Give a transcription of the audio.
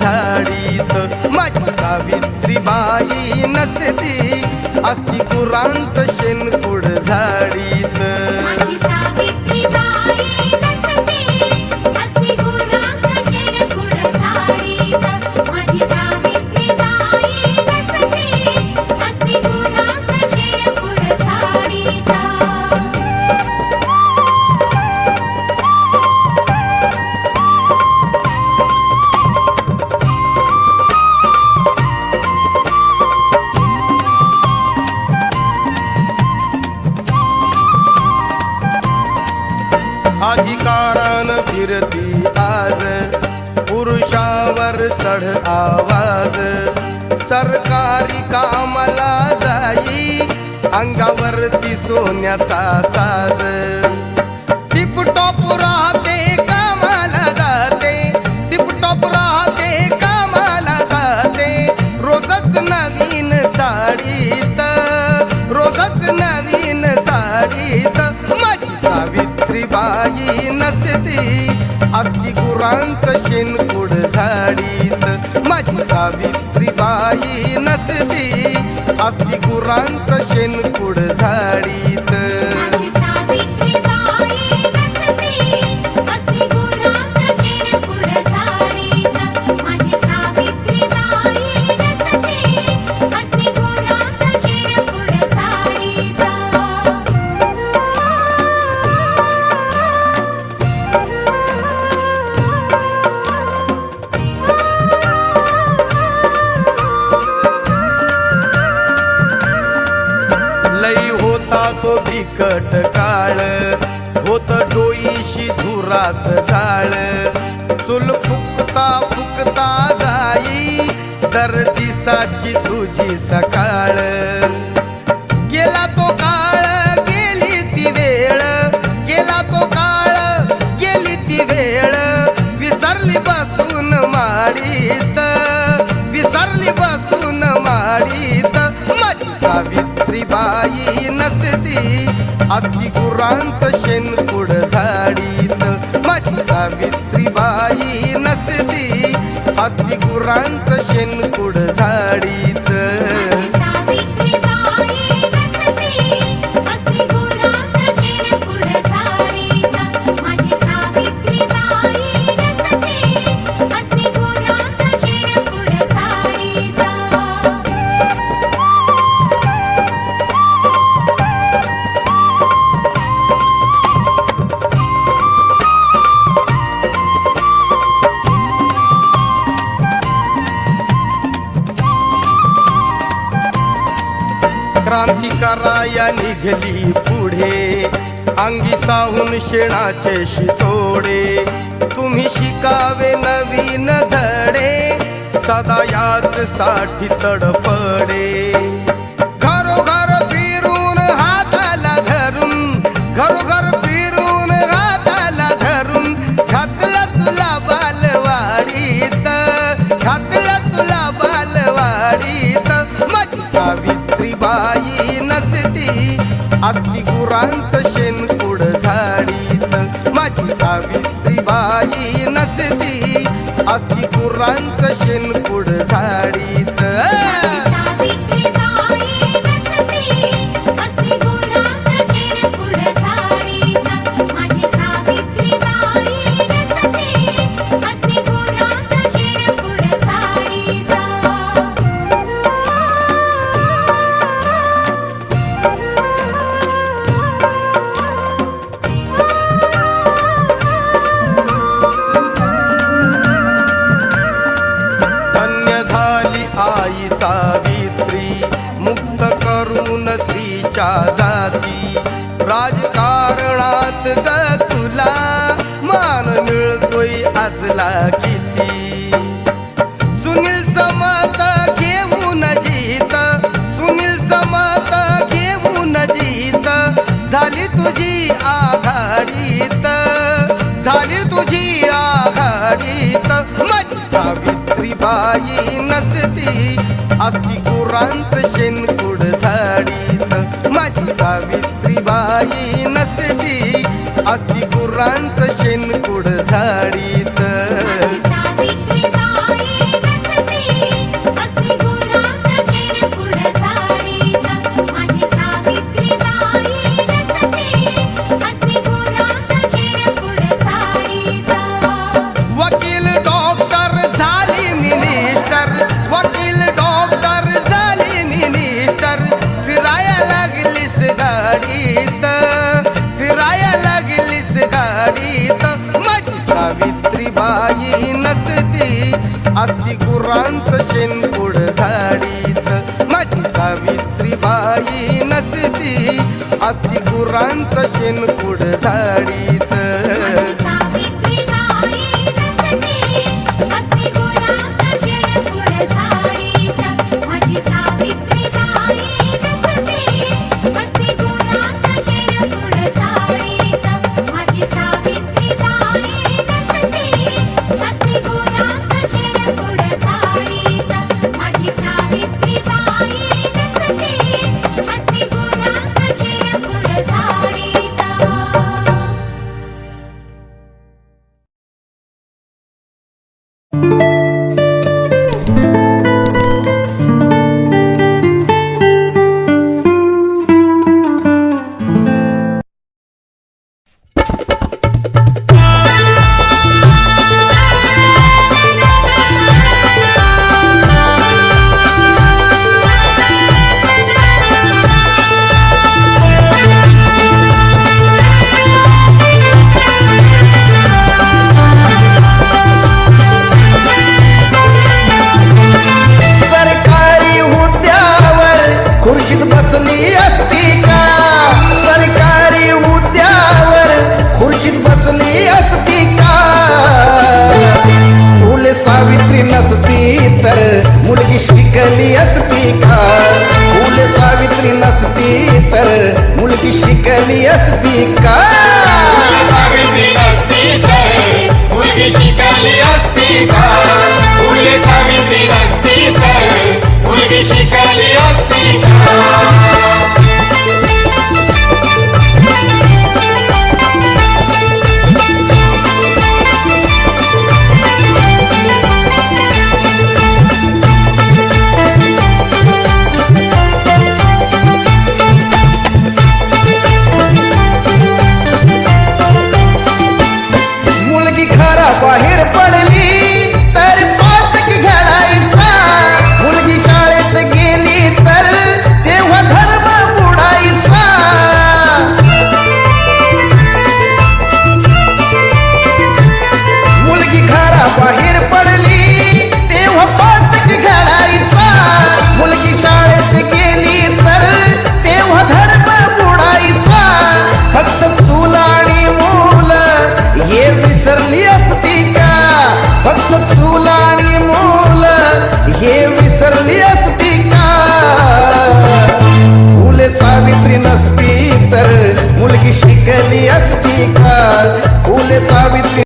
झाडीत. माझी सावित्री बाई नसती. असती गुरांत शेणकुड झाडी. चढ आवाज. सरकारी कामाला जाई अंगावरती सोन्याचा साज. टिपटॉप राहते कामाला जाते. टिपटॉप राहते कामाला जाते. रोजच नवीन साडीत रोजच नवीन साडीत. माझी सावित्रीबाई नसती. अगदी गुरांच शेणकुड झाडीत. माझी सावित्रीबाई नसती. अगदी गुरांच शेणकुड झाडीत. बिकट काळ. होत डोईशी धुराच जाळ चुल फुकता फुकता जाई. दर दिसाची तुझी सकाळ. नसती गुरांत गुरांत पुढ झाडीत माझी सावित्रीबाई नसती. अगदी गुरांत शेणकुड पुढ माया निघली पुढे. अंगी साहून शेणाचे शितोडे. तुम्ही शिकावे नवीन धडे. सदा याच साठी तडफडे. गुरांच शेण मत घेऊन जीत. सुनील मत घेऊन जीत. झाली तुझी आघाडीत. झाली तुझी आघाडीत. माझी सावित्रीबाई नसती. अगदी गुरांत शेणकुड झाडीत. माझी सावित्रीबाई गाडीत. फिराया लागलीस गाडीत. माझी सावित्रीबाई नसती. अति गुरांत शेनपुड झाडीत. माझी सावित्रीबाई नसती. अति गुरांत शेनपुड झाडी नसती का फुले सावित्री नसती तर मुलगी शिकली असती का सावित्री नसती तर मुलगी शिकली असती का सावित्री नसती तर मुलगी शिकली असती का बाहेर पडली तर पातक घडायचा. मुलगी शाळेत गेली तर तेव्हा धर्म बुडायचा. मुलगी घरा बाहेर पडली तेव्हा पातक घडायचा. मुलगी शाळेत गेली तर तेव्हा धर्म बुडायचा. फक्त चूल आणि मूल हे विसरली